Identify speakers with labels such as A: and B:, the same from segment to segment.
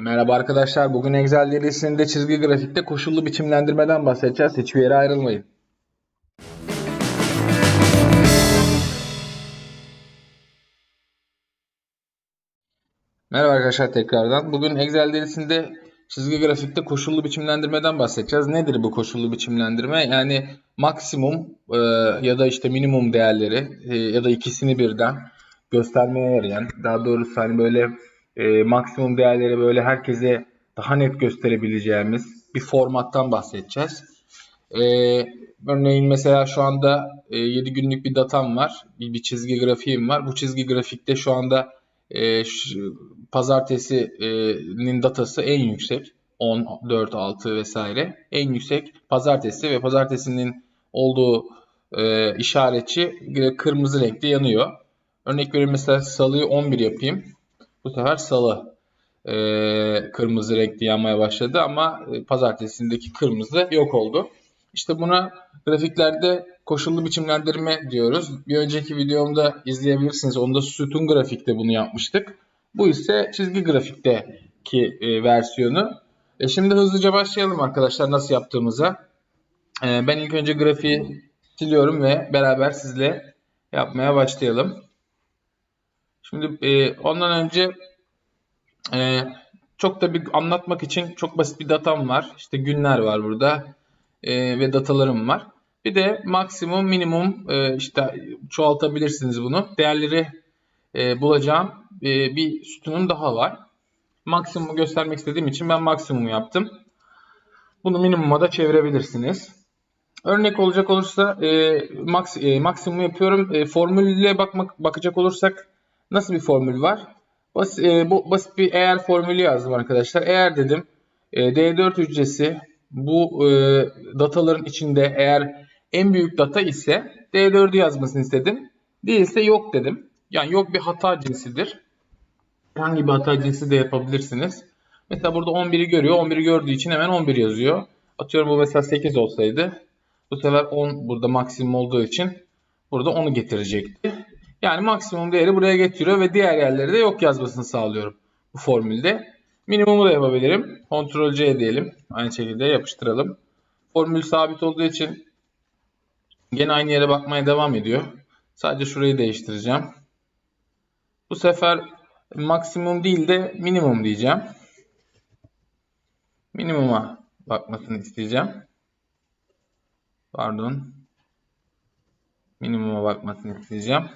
A: Merhaba arkadaşlar. Bugün Excel derisinde çizgi grafikte koşullu biçimlendirmeden bahsedeceğiz. Hiçbir yere ayrılmayın. Merhaba arkadaşlar tekrardan. Bugün Excel derisinde çizgi grafikte koşullu biçimlendirmeden bahsedeceğiz. Nedir bu koşullu biçimlendirme? Yani maksimum e, ya da işte minimum değerleri e, ya da ikisini birden göstermeye yarayan, daha doğrusu hani böyle e, maksimum değerleri böyle herkese daha net gösterebileceğimiz bir formattan bahsedeceğiz. E, örneğin mesela şu anda e, 7 günlük bir datam var, bir, bir çizgi grafiğim var. Bu çizgi grafikte şu anda e, şu, pazartesinin datası en yüksek. 10, 4, 6 vesaire. En yüksek pazartesi ve pazartesinin olduğu e, işaretçi kırmızı renkte yanıyor. Örnek veriyorum mesela salıyı 11 yapayım. Bu sefer salı e, kırmızı renkli yanmaya başladı ama e, pazartesindeki kırmızı yok oldu. İşte buna grafiklerde koşullu biçimlendirme diyoruz. Bir önceki videomda izleyebilirsiniz. Onda sütun grafikte bunu yapmıştık. Bu ise çizgi grafikteki e, versiyonu. E şimdi hızlıca başlayalım arkadaşlar nasıl yaptığımıza. E, ben ilk önce grafiği siliyorum ve beraber sizle yapmaya başlayalım. Şimdi e, ondan önce e, çok da bir anlatmak için çok basit bir datam var. İşte günler var burada e, ve datalarım var. Bir de maksimum minimum e, işte çoğaltabilirsiniz bunu. Değerleri e, bulacağım e, bir sütunum daha var. Maksimumu göstermek istediğim için ben maksimum yaptım. Bunu minimuma da çevirebilirsiniz. Örnek olacak olursa e, maks, e, maksimum yapıyorum. E, formülle bakmak bakacak olursak nasıl bir formül var? Bas, e, bu basit bir eğer formülü yazdım arkadaşlar. Eğer dedim e, D4 hücresi bu e, dataların içinde eğer en büyük data ise D4'ü yazmasını istedim. Değilse yok dedim. Yani yok bir hata cinsidir. Hangi bir hata cinsi de yapabilirsiniz. Mesela burada 11'i görüyor. 11'i gördüğü için hemen 11 yazıyor. Atıyorum bu mesela 8 olsaydı. Bu sefer 10 burada maksimum olduğu için burada 10'u getirecekti. Yani maksimum değeri buraya getiriyor ve diğer yerleri de yok yazmasını sağlıyorum bu formülde. Minimumu da yapabilirim. Ctrl C diyelim. Aynı şekilde yapıştıralım. Formül sabit olduğu için gene aynı yere bakmaya devam ediyor. Sadece şurayı değiştireceğim. Bu sefer maksimum değil de minimum diyeceğim. Minimuma bakmasını isteyeceğim. Pardon. Minimuma bakmasını isteyeceğim.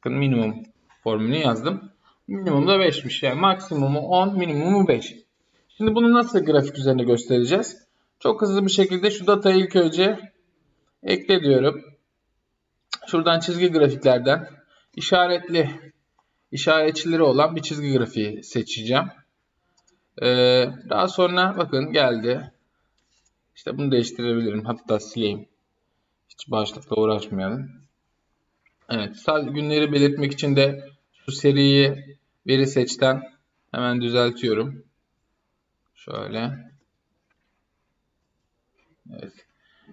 A: Bakın minimum formülünü yazdım. Minimum da 5'miş. Yani maksimumu 10, minimumu 5. Şimdi bunu nasıl grafik üzerinde göstereceğiz? Çok hızlı bir şekilde şu datayı ilk önce ekle diyorum. Şuradan çizgi grafiklerden işaretli işaretçileri olan bir çizgi grafiği seçeceğim. Ee, daha sonra bakın geldi. İşte bunu değiştirebilirim. Hatta sileyim. Hiç başlıkla uğraşmayalım. Evet, sadece günleri belirtmek için de şu seriyi veri seçten hemen düzeltiyorum. Şöyle. Evet.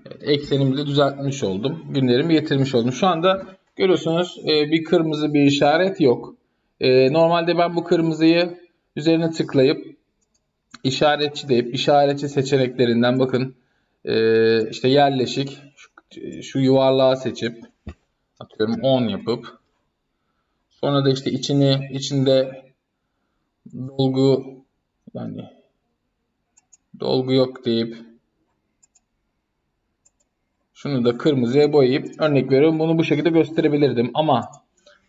A: evet eksenimi de düzeltmiş oldum. Günlerimi getirmiş oldum. Şu anda görüyorsunuz e, bir kırmızı bir işaret yok. E, normalde ben bu kırmızıyı üzerine tıklayıp işaretçi deyip işaretçi seçeneklerinden bakın e, işte yerleşik şu, şu yuvarlağı seçip atıyorum 10 yapıp sonra da işte içini içinde dolgu yani dolgu yok deyip şunu da kırmızıya boyayıp örnek veriyorum bunu bu şekilde gösterebilirdim ama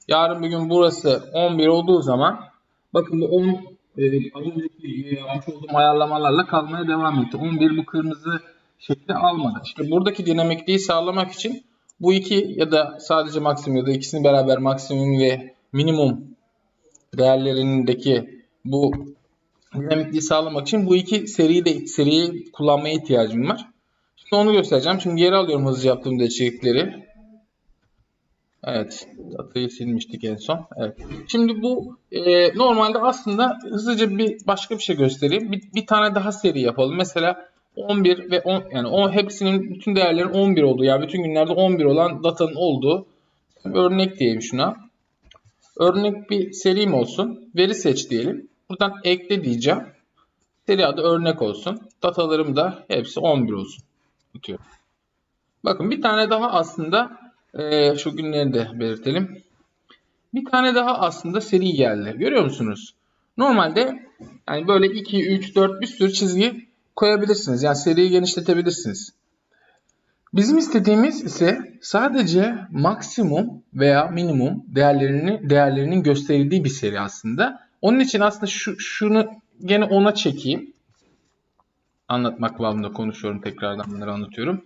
A: yarın bir gün burası 11 olduğu zaman bakın bu 10 e, az önceki yapmış olduğum ayarlamalarla kalmaya devam etti. 11 bu kırmızı şekli almadı. İşte buradaki dinamikliği sağlamak için bu iki ya da sadece maksimum ya da ikisini beraber maksimum ve minimum değerlerindeki bu dinamikliği sağlamak için bu iki seriyi de seriyi kullanmaya ihtiyacım var. Şimdi onu göstereceğim. Şimdi geri alıyorum hızlı yaptığım değişiklikleri. Evet. Datayı silmiştik en son. Evet. Şimdi bu e, normalde aslında hızlıca bir başka bir şey göstereyim. Bir, bir tane daha seri yapalım. Mesela 11 ve 10 yani o hepsinin bütün değerlerin 11 olduğu yani bütün günlerde 11 olan datanın olduğu örnek diyeyim şuna. Örnek bir serim olsun. Veri seç diyelim. Buradan ekle diyeceğim. Seri adı örnek olsun. Datalarım da hepsi 11 olsun. Atıyorum. Bakın bir tane daha aslında e, şu günleri de belirtelim. Bir tane daha aslında seri geldi. Görüyor musunuz? Normalde yani böyle 2, 3, 4 bir sürü çizgi koyabilirsiniz. Yani seriyi genişletebilirsiniz. Bizim istediğimiz ise sadece maksimum veya minimum değerlerini değerlerinin gösterildiği bir seri aslında. Onun için aslında şu, şunu gene ona çekeyim. Anlatmak babında konuşuyorum tekrardan bunları anlatıyorum.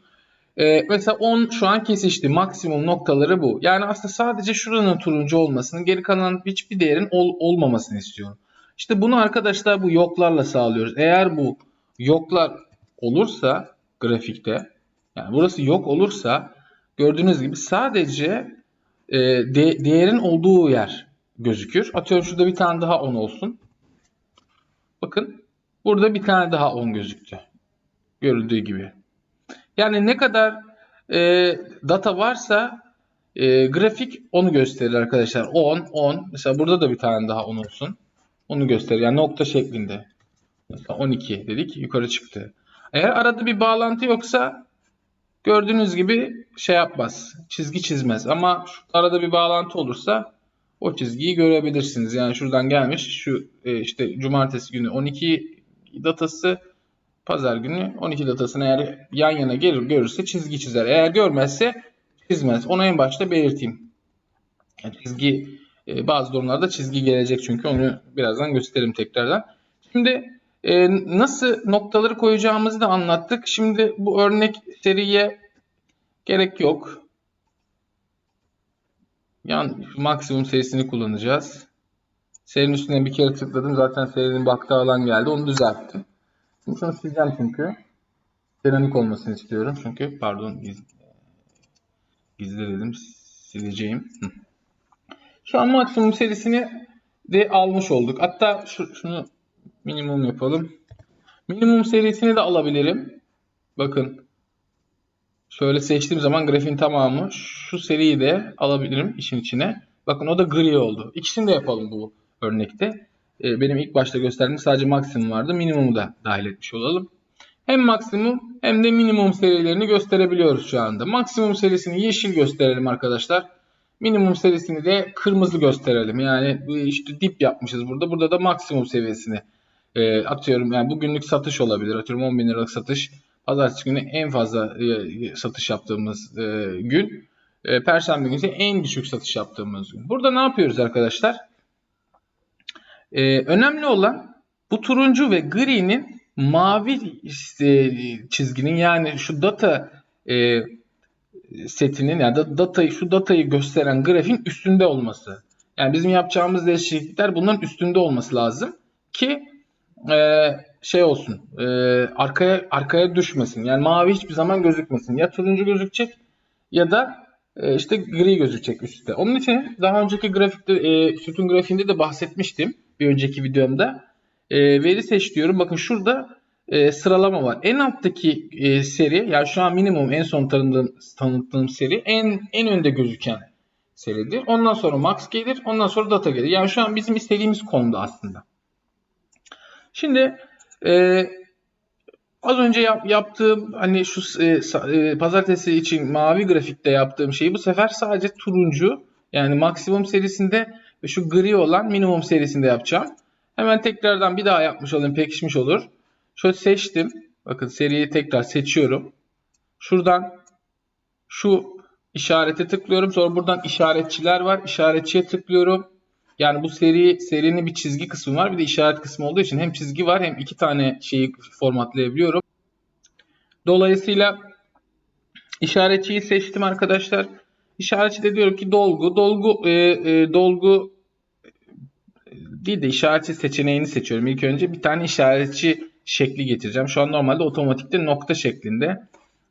A: Ee, mesela 10 şu an kesişti. Maksimum noktaları bu. Yani aslında sadece şuranın turuncu olmasını, geri kalan hiçbir değerin ol, olmamasını istiyorum. İşte bunu arkadaşlar bu yoklarla sağlıyoruz. Eğer bu yoklar olursa grafikte yani burası yok olursa gördüğünüz gibi sadece e, de, değerin olduğu yer gözükür. Atıyorum şurada bir tane daha 10 olsun. Bakın burada bir tane daha 10 gözüktü. Görüldüğü gibi. Yani ne kadar e, data varsa e, grafik onu gösterir arkadaşlar. 10, 10. Mesela burada da bir tane daha 10 olsun. Onu gösterir. Yani nokta şeklinde. Mesela 12 dedik yukarı çıktı. Eğer arada bir bağlantı yoksa gördüğünüz gibi şey yapmaz. Çizgi çizmez. Ama şu arada bir bağlantı olursa o çizgiyi görebilirsiniz. Yani şuradan gelmiş şu e, işte cumartesi günü 12 datası pazar günü 12 datasını eğer yan yana gelir görürse çizgi çizer. Eğer görmezse çizmez. Onu en başta belirteyim. Yani çizgi e, bazı durumlarda çizgi gelecek çünkü onu birazdan gösteririm tekrardan. Şimdi e, nasıl noktaları koyacağımızı da anlattık. Şimdi bu örnek seriye gerek yok. Yan maksimum serisini kullanacağız. Serinin üstüne bir kere tıkladım. Zaten serinin baktığı alan geldi. Onu düzelttim. Şimdi şunu sileceğim çünkü. Dinamik olmasını istiyorum. Çünkü pardon giz, gizli dedim. Sileceğim. Şu an maksimum serisini de almış olduk. Hatta şu, şunu minimum yapalım. Minimum serisini de alabilirim. Bakın. Şöyle seçtiğim zaman grafiğin tamamı şu seriyi de alabilirim işin içine. Bakın o da gri oldu. İkisini de yapalım bu örnekte. Ee, benim ilk başta gösterdiğim sadece maksimum vardı. Minimumu da dahil etmiş olalım. Hem maksimum hem de minimum serilerini gösterebiliyoruz şu anda. Maksimum serisini yeşil gösterelim arkadaşlar. Minimum serisini de kırmızı gösterelim. Yani işte dip yapmışız burada. Burada da maksimum seviyesini e, atıyorum. Yani bugünlük satış olabilir. Atıyorum 10 bin liralık satış. Pazartesi günü en fazla e, satış yaptığımız e, gün. E, Perşembe günü ise en düşük satış yaptığımız gün. Burada ne yapıyoruz arkadaşlar? E, önemli olan bu turuncu ve gri'nin mavi e, çizginin yani şu data e, setinin yani da datayı şu datayı gösteren grafiğin üstünde olması. Yani bizim yapacağımız değişiklikler bunların üstünde olması lazım ki e, şey olsun e, arkaya arkaya düşmesin. Yani mavi hiçbir zaman gözükmesin. Ya turuncu gözükecek ya da e, işte gri gözükecek üstte. Onun için daha önceki grafikte e, sütun grafiğinde de bahsetmiştim bir önceki videomda. E, veri seç diyorum. Bakın şurada e, sıralama var. En alttaki e, seri yani şu an minimum en son tanıdığım, tanıttığım seri en en önde gözüken seridir. Ondan sonra max gelir. Ondan sonra data gelir. Yani şu an bizim istediğimiz konuda aslında. Şimdi e, az önce yap, yaptığım hani şu e, e, pazartesi için mavi grafikte yaptığım şeyi bu sefer sadece turuncu yani maksimum serisinde ve şu gri olan minimum serisinde yapacağım. Hemen tekrardan bir daha yapmış olayım pekişmiş olur. Şöyle seçtim. Bakın seriyi tekrar seçiyorum. Şuradan şu işarete tıklıyorum. Sonra buradan işaretçiler var. İşaretçiye tıklıyorum. Yani bu seri serinin bir çizgi kısmı var. Bir de işaret kısmı olduğu için hem çizgi var hem iki tane şeyi formatlayabiliyorum. Dolayısıyla işaretçiyi seçtim arkadaşlar. İşaretçide diyorum ki dolgu. Dolgu e, e, dolgu değil de işaretçi seçeneğini seçiyorum. İlk önce bir tane işaretçi şekli getireceğim. Şu an normalde otomatikte nokta şeklinde.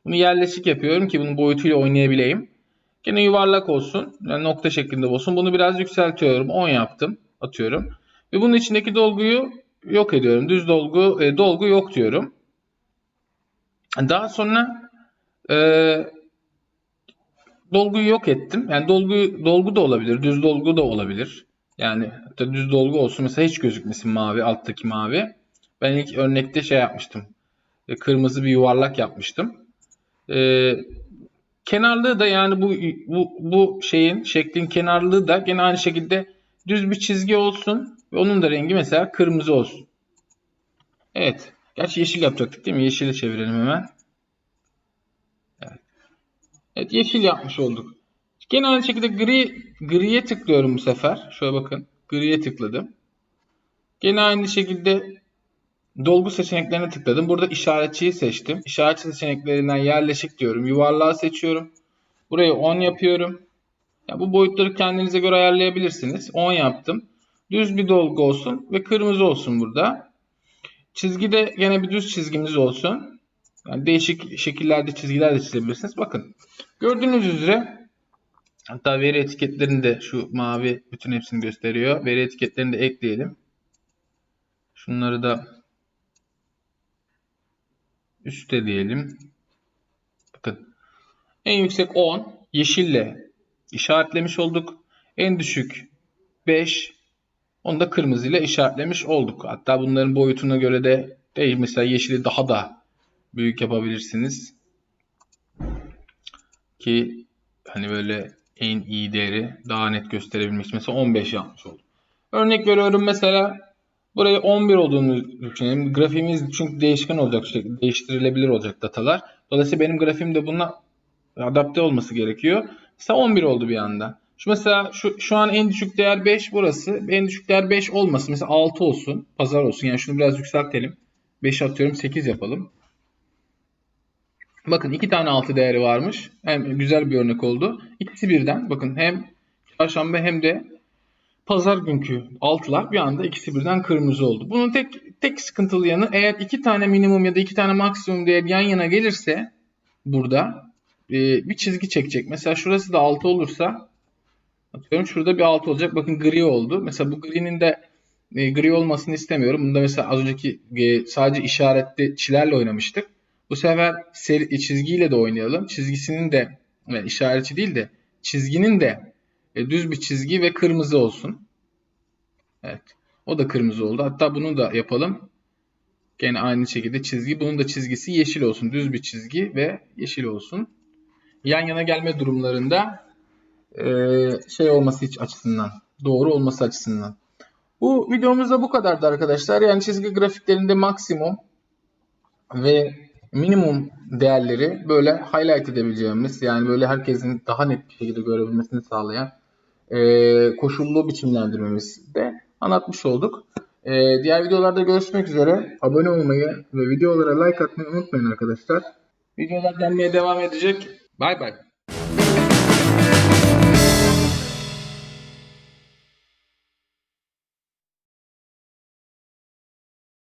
A: Bunu yerleşik yapıyorum ki bunun boyutuyla oynayabileyim. Gene yuvarlak olsun. Yani nokta şeklinde olsun. Bunu biraz yükseltiyorum. 10 yaptım. Atıyorum. Ve bunun içindeki dolguyu yok ediyorum. Düz dolgu e, dolgu yok diyorum. Daha sonra e, dolguyu yok ettim. Yani dolgu dolgu da olabilir. Düz dolgu da olabilir. Yani düz dolgu olsun. Mesela hiç gözükmesin mavi. Alttaki mavi. Ben ilk örnekte şey yapmıştım. E, Kırmızı bir yuvarlak yapmıştım. E, kenarlığı da yani bu, bu, bu şeyin şeklin kenarlığı da gene aynı şekilde düz bir çizgi olsun. Ve onun da rengi mesela kırmızı olsun. Evet. Gerçi yeşil yapacaktık değil mi? Yeşile çevirelim hemen. Evet. Evet yeşil yapmış olduk. Gene aynı şekilde gri griye tıklıyorum bu sefer. Şöyle bakın. Griye tıkladım. Gene aynı şekilde dolgu seçeneklerine tıkladım. Burada işaretçiyi seçtim. İşaret seçeneklerinden yerleşik diyorum. Yuvarlağı seçiyorum. Burayı 10 yapıyorum. Ya bu boyutları kendinize göre ayarlayabilirsiniz. 10 yaptım. Düz bir dolgu olsun ve kırmızı olsun burada. Çizgide gene bir düz çizgimiz olsun. Yani değişik şekillerde çizgiler de çizebilirsiniz. Bakın gördüğünüz üzere hatta veri etiketlerini de şu mavi bütün hepsini gösteriyor. Veri etiketlerini de ekleyelim. Şunları da üstte diyelim. Bakın en yüksek 10 yeşille işaretlemiş olduk. En düşük 5 onu da kırmızıyla işaretlemiş olduk. Hatta bunların boyutuna göre de değil. Mesela yeşili daha da büyük yapabilirsiniz. Ki hani böyle en iyi değeri daha net gösterebilmek için mesela 15 yapmış oldum. Örnek veriyorum mesela buraya 11 olduğunu düşünelim. Grafiğimiz çünkü değişken olacak, şekilde değiştirilebilir olacak datalar. Dolayısıyla benim grafiğim de buna adapte olması gerekiyor. Mesela 11 oldu bir anda. Şu mesela şu, şu an en düşük değer 5 burası. En düşük değer 5 olmasın. Mesela 6 olsun. Pazar olsun. Yani şunu biraz yükseltelim. 5 atıyorum 8 yapalım. Bakın iki tane 6 değeri varmış. Hem güzel bir örnek oldu. İkisi birden. Bakın hem çarşamba hem de pazar günkü altılar bir anda ikisi birden kırmızı oldu. Bunun tek tek sıkıntılı yanı eğer iki tane minimum ya da iki tane maksimum değer yan yana gelirse burada e, bir çizgi çekecek. Mesela şurası da 6 olursa atıyorum şurada bir 6 olacak. Bakın gri oldu. Mesela bu gri'nin de e, gri olmasını istemiyorum. Bunda mesela az önceki e, sadece işaretli çilerle oynamıştık. Bu sefer seri, çizgiyle de oynayalım. Çizgisinin de yani işaretçi değil de çizginin de e, düz bir çizgi ve kırmızı olsun. Evet. O da kırmızı oldu. Hatta bunu da yapalım. Gene aynı şekilde çizgi. Bunun da çizgisi yeşil olsun. Düz bir çizgi ve yeşil olsun. Yan yana gelme durumlarında e, şey olması hiç açısından. Doğru olması açısından. Bu videomuzda bu kadardı arkadaşlar. Yani çizgi grafiklerinde maksimum ve minimum değerleri böyle highlight edebileceğimiz yani böyle herkesin daha net bir şekilde görebilmesini sağlayan e, koşullu biçimlendirmemizi de anlatmış olduk. E, diğer videolarda görüşmek üzere. Abone olmayı ve videolara like atmayı unutmayın arkadaşlar. Videolar gelmeye devam edecek. Bay bay.